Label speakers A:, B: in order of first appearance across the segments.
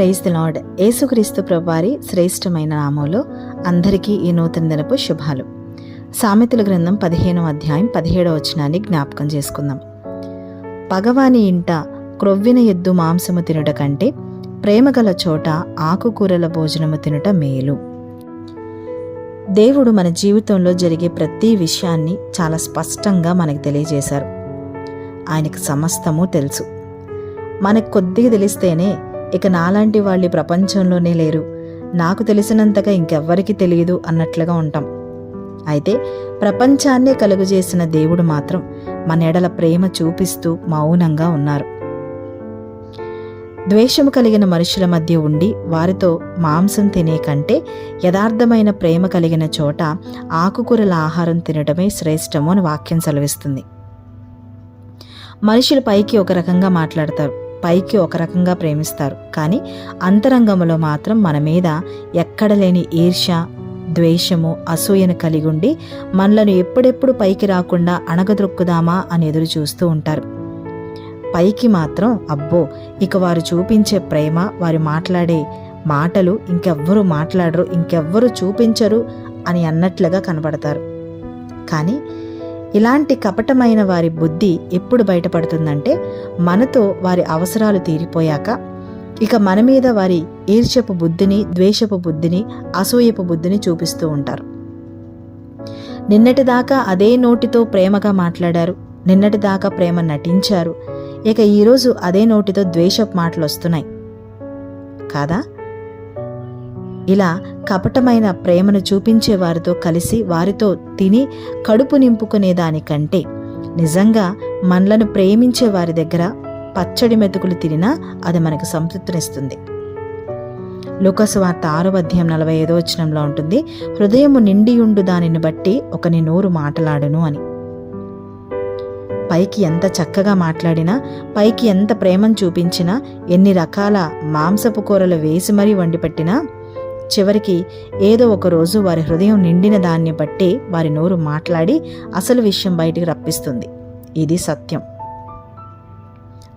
A: Praise the lord యేసుక్రీస్తు ప్రభువారి శ్రేష్టమైన నామంలో అందరికీ ఈ నూతన దినపు శుభాలు. సామెతల గ్రంథం పదిహేనవ అధ్యాయం పదిహేడవ వచనాన్ని జ్ఞాపకం చేసుకుందాం. పగవాని ఇంట క్రొవ్విన ఎద్దు మాంసము తినుట కంటే ప్రేమగల చోట ఆకుకూరల భోజనము తినుట మేలు. దేవుడు మన జీవితంలో జరిగే ప్రతి విషయాన్ని చాలా స్పష్టంగా మనకు తెలియజేశారు. ఆయనకు సమస్తము తెలుసు. మనకు కొద్దిగా తెలిస్తేనే ఇక నాలాంటి వాళ్ళు ప్రపంచంలోనే లేరు. నాకు తెలిసినంతగా ఇంకెవ్వరికీ తెలియదు అన్నట్లుగా ఉంటాం. అయితే ప్రపంచాన్నే కలుగజేసిన దేవుడు మాత్రం మన ఎడల ప్రేమ చూపిస్తూ మౌనంగా ఉన్నారు. ద్వేషము కలిగిన మనుషుల మధ్య ఉండి వారితో మాంసం తినే కంటే యథార్థమైన ప్రేమ కలిగిన చోట ఆకుకూరల ఆహారం తినడమే శ్రేష్టము అని వాక్యం సెలవిస్తుంది. మనుషులు పైకి ఒక రకంగా మాట్లాడతారు. పైకి ఒక రకంగా ప్రేమిస్తారు. కానీ అంతరంగంలో మాత్రం మన మీద ఎక్కడ లేని ఈర్ష్య ద్వేషము అసూయను కలిగి ఉండి మనలను ఎప్పుడెప్పుడు పైకి రాకుండా అణగదొక్కుదామా అని ఎదురు చూస్తూ ఉంటారు. పైకి మాత్రం అబ్బో ఇక వారు చూపించే ప్రేమ వారు మాట్లాడే మాటలు ఇంకెవ్వరూ మాట్లాడరు ఇంకెవ్వరూ చూపించరు అని అన్నట్లుగా కనబడతారు. కానీ ఇలాంటి కపటమైన వారి బుద్ధి ఎప్పుడు బయటపడుతుందంటే మనతో వారి అవసరాలు తీరిపోయాక. ఇక మన మీద వారి ఈర్ష్యపు బుద్ధిని ద్వేషపు బుద్ధిని అసూయపు బుద్ధిని చూపిస్తూ ఉంటారు. నిన్నటిదాకా అదే నోటితో ప్రేమగా మాట్లాడారు. నిన్నటిదాకా ప్రేమ నటించారు. ఇక ఈరోజు అదే నోటితో ద్వేషపు మాటలు వస్తున్నాయి కాదా? ఇలా కపటమైన ప్రేమను చూపించే వారితో కలిసి వారితో తిని కడుపు నింపుకునే దానికంటే నిజంగా మనలను ప్రేమించే వారి దగ్గర పచ్చడి మెతుకులు తినినా అది మనకు సంతృప్తినిస్తుంది. లూకసు వార్త ఆరో అధ్యాయం నలభై ఐదో వచనంలో ఉంటుంది హృదయము నిండియుండు దానిని బట్టి ఒకని నోరు మాటలాడును అని. పైకి ఎంత చక్కగా మాట్లాడినా పైకి ఎంత ప్రేమను చూపించినా ఎన్ని రకాల మాంసపు కూరలు వేసి మరీ వండిపెట్టినా చివరికి ఏదో ఒక రోజు వారి హృదయం నిండిన దాన్ని బట్టి వారి నోరు మాట్లాడి అసలు విషయం బయటికి రప్పిస్తుంది. ఇది సత్యం.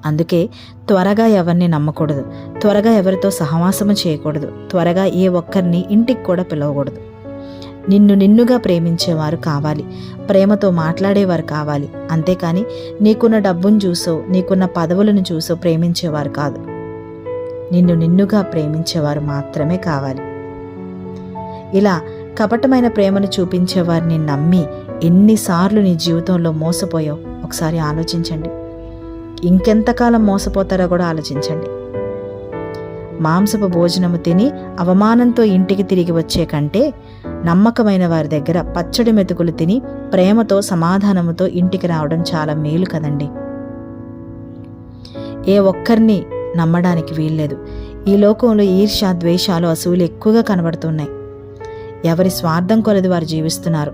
A: అందుకే త్వరగా ఎవరిని నమ్మకూడదు. త్వరగా ఎవరితో సహవాసము చేయకూడదు. త్వరగా ఏ ఒక్కరిని ఇంటికి కూడా పిలవకూడదు. నిన్ను నిన్నుగా ప్రేమించేవారు కావాలి. ప్రేమతో మాట్లాడేవారు కావాలి. అంతేకాని నీకున్న డబ్బును చూసో నీకున్న పదవులను చూసో ప్రేమించేవారు కాదు. నిన్ను నిన్నుగా ప్రేమించేవారు మాత్రమే కావాలి. ఇలా కపటమైన ప్రేమను చూపించే వారిని నమ్మి ఎన్నిసార్లు నీ జీవితంలో మోసపోయావు? ఒకసారి ఆలోచించండి. ఇంకెంతకాలం మోసపోతారో కూడా ఆలోచించండి. మాంసపు భోజనము తిని అవమానంతో ఇంటికి తిరిగి వచ్చే కంటే నమ్మకమైన వారి దగ్గర పచ్చడి మెతుకులు తిని ప్రేమతో సమాధానముతో ఇంటికి రావడం చాలా మేలు కదండి. ఏ ఒక్కరిని నమ్మడానికి వీల్లేదు. ఈ లోకంలో ఈర్ష్య ద్వేషాలు అసూలు ఎక్కువగా కనబడుతున్నాయి. ఎవరి స్వార్థం కొలది వారు జీవిస్తున్నారు.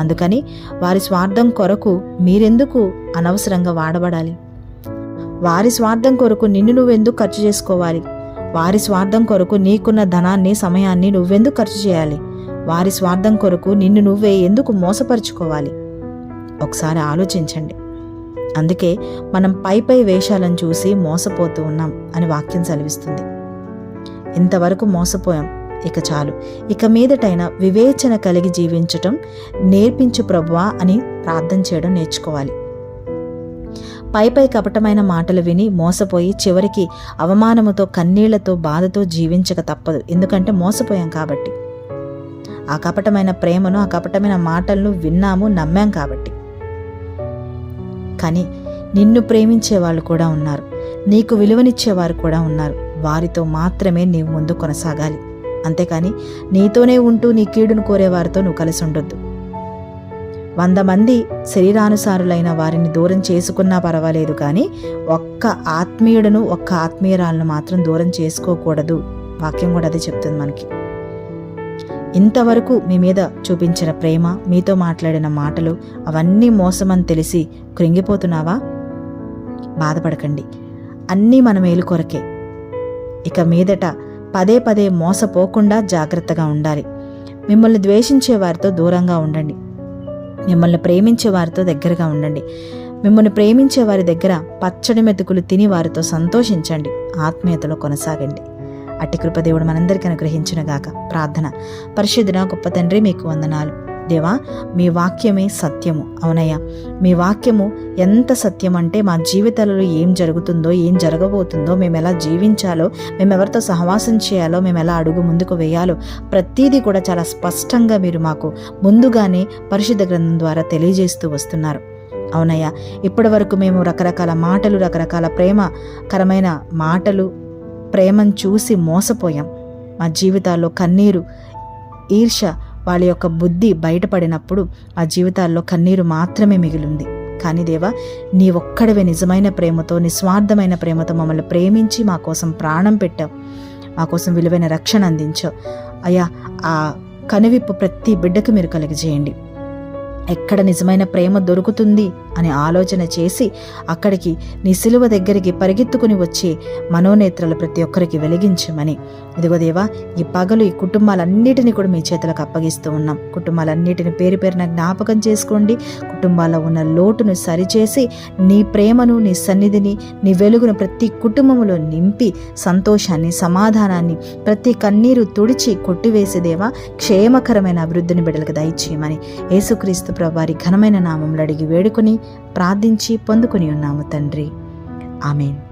A: అందుకని వారి స్వార్థం కొరకు మీరెందుకు అనవసరంగా వాడబడాలి? వారి స్వార్థం కొరకు నిన్ను నువ్వెందుకు ఖర్చు చేసుకోవాలి? వారి స్వార్థం కొరకు నీకున్న ధనాన్ని సమయాన్ని నువ్వెందుకు ఖర్చు చేయాలి? వారి స్వార్థం కొరకు నిన్ను నువ్వే ఎందుకు మోసపరుచుకోవాలి? ఒకసారి ఆలోచించండి. అందుకే మనం పై పై వేషాలను చూసి మోసపోతూ ఉన్నాం అని వాక్యం సెలవిస్తుంది. ఇంతవరకు మోసపోయాం. ఇక చాలు. ఇక మీదటైనా వివేచన కలిగి జీవించటం నేర్పించు ప్రభువా అని ప్రార్థన చేయడం నేర్చుకోవాలి. పై పై కపటమైన మాటలు విని మోసపోయి చివరికి అవమానముతో కన్నీళ్ళతో బాధతో జీవించక తప్పదు. ఎందుకంటే మోసపోయాం కాబట్టి. ఆ కపటమైన ప్రేమను ఆ కపటమైన మాటలను విన్నాము నమ్మాం కాబట్టి. కానీ నిన్ను ప్రేమించే వాళ్ళు కూడా ఉన్నారు. నీకు విలువనిచ్చేవారు కూడా ఉన్నారు. వారితో మాత్రమే నీవు ముందు కొనసాగాలి. అంతేకాని నీతోనే ఉంటూ నీ కీడును కోరేవారితో నువ్వు కలిసి ఉండొద్దు. వంద మంది శరీరానుసారులైన వారిని దూరం చేసుకున్నా పర్వాలేదు కానీ ఒక్క ఆత్మీయుడను ఒక్క ఆత్మీయురాలను మాత్రం దూరం చేసుకోకూడదు. వాక్యం కూడా అదే చెప్తుంది మనకి. ఇంతవరకు మీ మీద చూపించిన ప్రేమ మీతో మాట్లాడిన మాటలు అవన్నీ మోసమని తెలిసి కృంగిపోతున్నావా? బాధపడకండి. అన్నీ మన మేలు కొరకే. ఇక మీదట పదే పదే మోసపోకుండా జాగ్రత్తగా ఉండాలి. మిమ్మల్ని ద్వేషించే వారితో దూరంగా ఉండండి. మిమ్మల్ని ప్రేమించే వారితో దగ్గరగా ఉండండి. మిమ్మల్ని ప్రేమించే వారి దగ్గర పచ్చడి మెతుకులు తిని వారితో సంతోషించండి. ఆత్మీయతలో కొనసాగండి. అట్టి కృపదేవుడు మనందరికీ అనుగ్రహించునుగాక. ప్రార్థన. పరిశుద్ధున గొప్ప తండ్రి మీకు వందనాలు. దేవా మీ వాక్యమే సత్యము. అవునయ్యా మీ వాక్యము ఎంత సత్యం అంటే మా జీవితాలలో ఏం జరుగుతుందో ఏం జరగబోతుందో మేము ఎలా జీవించాలో మేము ఎవరితో సహవాసం చేయాలో మేము ఎలా అడుగు ముందుకు వేయాలో ప్రతిదీ కూడా చాలా స్పష్టంగా మీరు మాకు ముందుగానే పరిశుద్ధ గ్రంథం ద్వారా తెలియజేస్తూ వస్తున్నారు. అవునయ్యా ఇప్పటి వరకు మేము రకరకాల మాటలు రకరకాల ప్రేమకరమైన మాటలు ప్రేమను చూసి మోసపోయాం. మా జీవితాల్లో కన్నీరు ఈర్ష వాళ్ళ యొక్క బుద్ధి బయటపడినప్పుడు ఆ జీవితాల్లో కన్నీరు మాత్రమే మిగిలింది. కానీ దేవా నీ ఒక్కడవే నిజమైన ప్రేమతో నిస్వార్థమైన ప్రేమతో మమ్మల్ని ప్రేమించి మా కోసం ప్రాణం పెట్టావు. మా కోసం విలువైన రక్షణ అందించావు. అయ్యా ఆ కనువిప్పు ప్రతి బిడ్డకు మీరు కలిగజేయండి. ఎక్కడ నిజమైన ప్రేమ దొరుకుతుంది అని ఆలోచన చేసి అక్కడికి నీ సిలువ దగ్గరికి పరిగెత్తుకుని వచ్చి మనోనేత్రాలు ప్రతి ఒక్కరికి వెలిగించమని. ఇదిగో దేవా ఈ పగలు ఈ కుటుంబాలన్నిటిని కూడా మీ చేతులకు అప్పగిస్తూ ఉన్నాం. కుటుంబాలన్నిటిని పేరు పేరున జ్ఞాపకం చేసుకోండి. కుటుంబాల్లో ఉన్న లోటును సరిచేసి నీ ప్రేమను నీ సన్నిధిని నీ వెలుగును ప్రతి కుటుంబంలో నింపి సంతోషాన్ని సమాధానాన్ని ప్రతి కన్నీరు తుడిచి కొట్టివేసి దేవా క్షేమకరమైన అభివృద్ధిని బిడ్డలకు దయచేయమని. యేసుక్రీస్తు ప్రభు వారి ఘనమైన నామంలో అడిగి వేడుకొని ప్రార్థించి పొందుకొని ఉన్నాము తండ్రి. ఆమెన్.